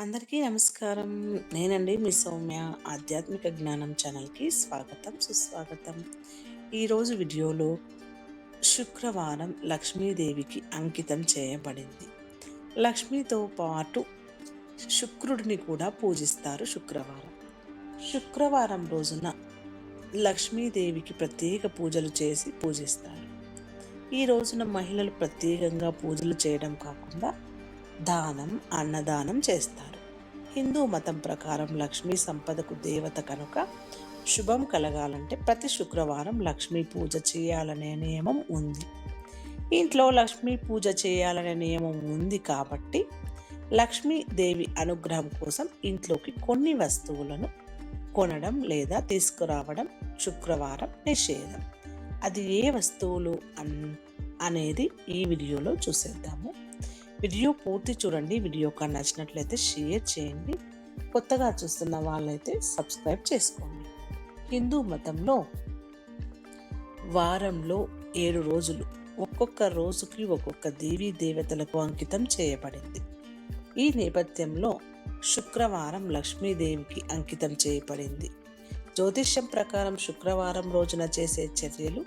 అందరికీ నమస్కారం. నేనండి మీ సౌమ్య. ఆధ్యాత్మిక జ్ఞానం ఛానల్కి స్వాగతం సుస్వాగతం. ఈరోజు వీడియోలో శుక్రవారం లక్ష్మీదేవికి అంకితం చేయబడింది. లక్ష్మితో పాటు శుక్రుడిని కూడా పూజిస్తారు శుక్రవారం. శుక్రవారం రోజున లక్ష్మీదేవికి ప్రత్యేక పూజలు చేసి పూజిస్తారు. ఈ రోజున మహిళలు ప్రత్యేకంగా పూజలు చేయడం కాకుండా దానం అన్నదానం చేస్తారు. హిందూ మతం ప్రకారం లక్ష్మీ సంపదకు దేవత కనుక శుభం కలగాలంటే ప్రతి శుక్రవారం లక్ష్మీ పూజ చేయాలనే నియమం ఉంది. ఇంట్లో లక్ష్మీ పూజ చేయాలనే నియమం ఉంది కాబట్టి లక్ష్మీదేవి అనుగ్రహం కోసం ఇంట్లోకి కొన్ని వస్తువులను కొనడం లేదా తీసుకురావడం శుక్రవారం నిషేధం. అది ఏ వస్తువులు అన్ అనేది ఈ వీడియోలో చూసేద్దాము. వీడియో పూర్తి చూడండి. వీడియో కానీ నచ్చినట్లయితే షేర్ చేయండి. కొత్తగా చూస్తున్న వాళ్ళైతే సబ్స్క్రైబ్ చేసుకోండి. హిందూ మతంలో వారంలో ఏడు రోజులు ఒక్కొక్క రోజుకి ఒక్కొక్క దేవీ దేవతలకు అంకితం చేయబడింది. ఈ నేపథ్యంలో శుక్రవారం లక్ష్మీదేవికి అంకితం చేయబడింది. జ్యోతిష్యం ప్రకారం శుక్రవారం రోజున చేసే చర్యలు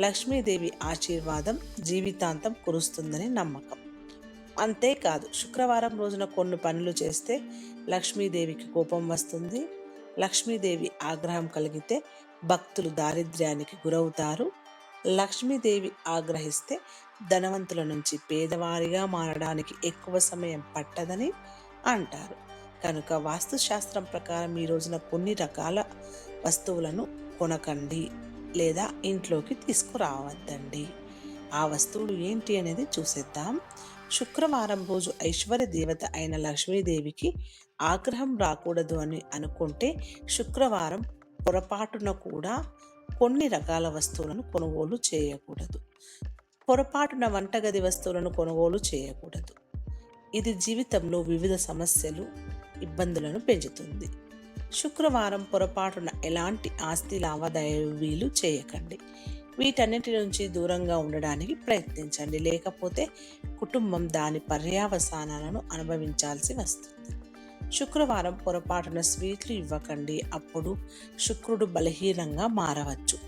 లక్ష్మీదేవి ఆశీర్వాదం జీవితాంతం కురుస్తుందని నమ్మకం. అంతేకాదు శుక్రవారం రోజున కొన్ని పనులు చేస్తే లక్ష్మీదేవికి కోపం వస్తుంది. లక్ష్మీదేవి ఆగ్రహం కలిగితే భక్తులు దారిద్ర్యానికి గురవుతారు. లక్ష్మీదేవి ఆగ్రహిస్తే ధనవంతుల నుంచి పేదవారిగా మారడానికి ఎక్కువ సమయం పట్టదని అంటారు. కనుక వాస్తుశాస్త్రం ప్రకారం ఈ రోజున కొన్ని రకాల వస్తువులను కొనకండి లేదా ఇంట్లోకి తీసుకురావద్దండి. ఆ వస్తువులు ఏంటి అనేది చూసేద్దాం. శుక్రవారం రోజు ఐశ్వర్య దేవత అయిన లక్ష్మీదేవికి ఆగ్రహం రాకూడదు అని అనుకుంటే శుక్రవారం పొరపాటున కూడా కొన్ని రకాల వస్తువులను కొనుగోలు చేయకూడదు. పొరపాటున వంటగది వస్తువులను కొనుగోలు చేయకూడదు. ఇది జీవితంలో వివిధ సమస్యలు ఇబ్బందులను పెంచుతుంది. శుక్రవారం పొరపాటున ఎలాంటి ఆస్తి లావాదేవీలు చేయకండి. వీటన్నిటి నుంచి దూరంగా ఉండడానికి ప్రయత్నించండి. లేకపోతే కుటుంబం దాని పర్యావసానాలను అనుభవించాల్సి వస్తుంది. శుక్రవారం పొరపాటున స్వీట్లు ఇవ్వకండి. అప్పుడు శుక్రుడు బలహీనంగా మారవచ్చు.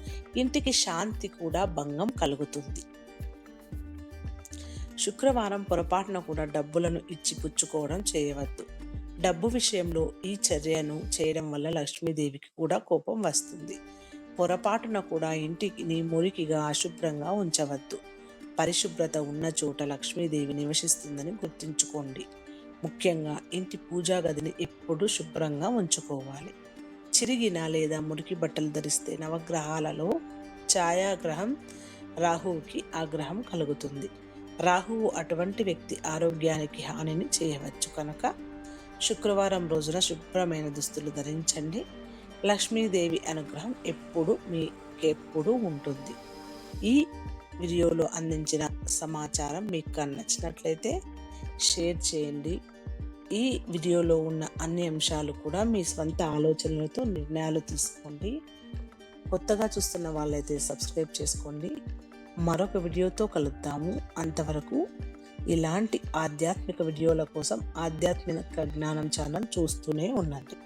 ఇంటికి శాంతి కూడా భంగం కలుగుతుంది. శుక్రవారం పొరపాటున కూడా డబ్బులను ఇచ్చి పుచ్చుకోవడం చేయవద్దు. డబ్బు విషయంలో ఈ చర్యను చేయడం వల్ల లక్ష్మీదేవికి కూడా కోపం వస్తుంది. పొరపాటున కూడా ఇంటిని మురికిగా అశుభ్రంగా ఉంచవద్దు. పరిశుభ్రత ఉన్న చోట లక్ష్మీదేవి నివసిస్తుందని గుర్తుంచుకోండి. ముఖ్యంగా ఇంటి పూజా గదిని ఎప్పుడూ శుభ్రంగా ఉంచుకోవాలి. చిరిగిన లేదా మురికి బట్టలు ధరిస్తే నవగ్రహాలలో ఛాయాగ్రహం రాహువుకి ఆగ్రహం కలుగుతుంది. రాహువు అటువంటి వ్యక్తి ఆరోగ్యానికి హానిని చేయవచ్చు కనుక శుక్రవారం రోజున శుభ్రమైన దుస్తులు ధరించండి. లక్ష్మీదేవి అనుగ్రహం ఎప్పుడు మీకెప్పుడు ఉంటుంది. ఈ వీడియోలో అందించిన సమాచారం మీకు నచ్చినట్లయితే షేర్ చేయండి. ఈ వీడియోలో ఉన్న అన్ని అంశాలు కూడా మీ స్వంత ఆలోచనలతో నిర్ణయాలు తీసుకోండి. కొత్తగా చూస్తున్న వాళ్ళైతే సబ్స్క్రైబ్ చేసుకోండి. మరొక వీడియోతో కలుద్దాము. అంతవరకు ఇలాంటి ఆధ్యాత్మిక వీడియోల కోసం ఆధ్యాత్మిక జ్ఞానం ఛానల్ చూస్తూనే ఉండండి.